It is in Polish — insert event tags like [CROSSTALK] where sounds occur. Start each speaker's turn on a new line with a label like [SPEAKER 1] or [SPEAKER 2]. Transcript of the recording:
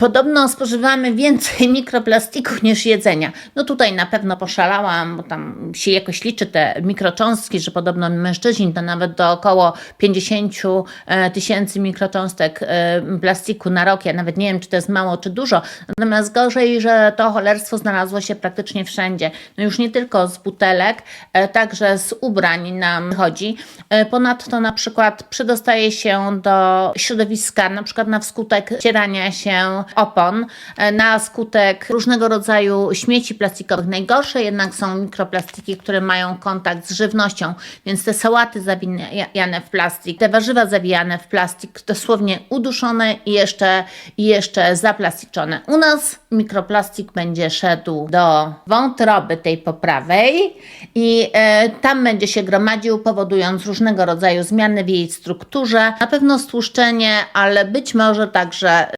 [SPEAKER 1] Podobno spożywamy więcej [LAUGHS] mikroplastików niż jedzenia. No tutaj na pewno poszalałam, bo tam się jakoś liczy te mikrocząstki, że podobno mężczyźni to nawet do około 50 e, tysięcy mikrocząstek e, plastiku na rok. Ja nawet nie wiem, czy to jest mało, czy dużo. Natomiast gorzej, że to cholerstwo znalazło się praktycznie wszędzie. No już nie tylko z butelek, e, także z ubrań nam chodzi. Ponadto na przykład przedostaje się do środowiska, na przykład na skutek cierania się opon, e, na skutek różnego rodzaju śmieci plastikowych. Najgorsze jednak są mikroplastiki, które mają kontakt z żywnością, więc te sałaty zawijane w plastik, te warzywa zawijane w plastik, dosłownie uduszone i jeszcze, i jeszcze zaplasticzone. U nas mikroplastik będzie szedł do wątroby tej poprawej i e, tam będzie się gromadził, powodując różnego rodzaju zmiany w jej strukturze. Na pewno stłuszczenie, ale być może także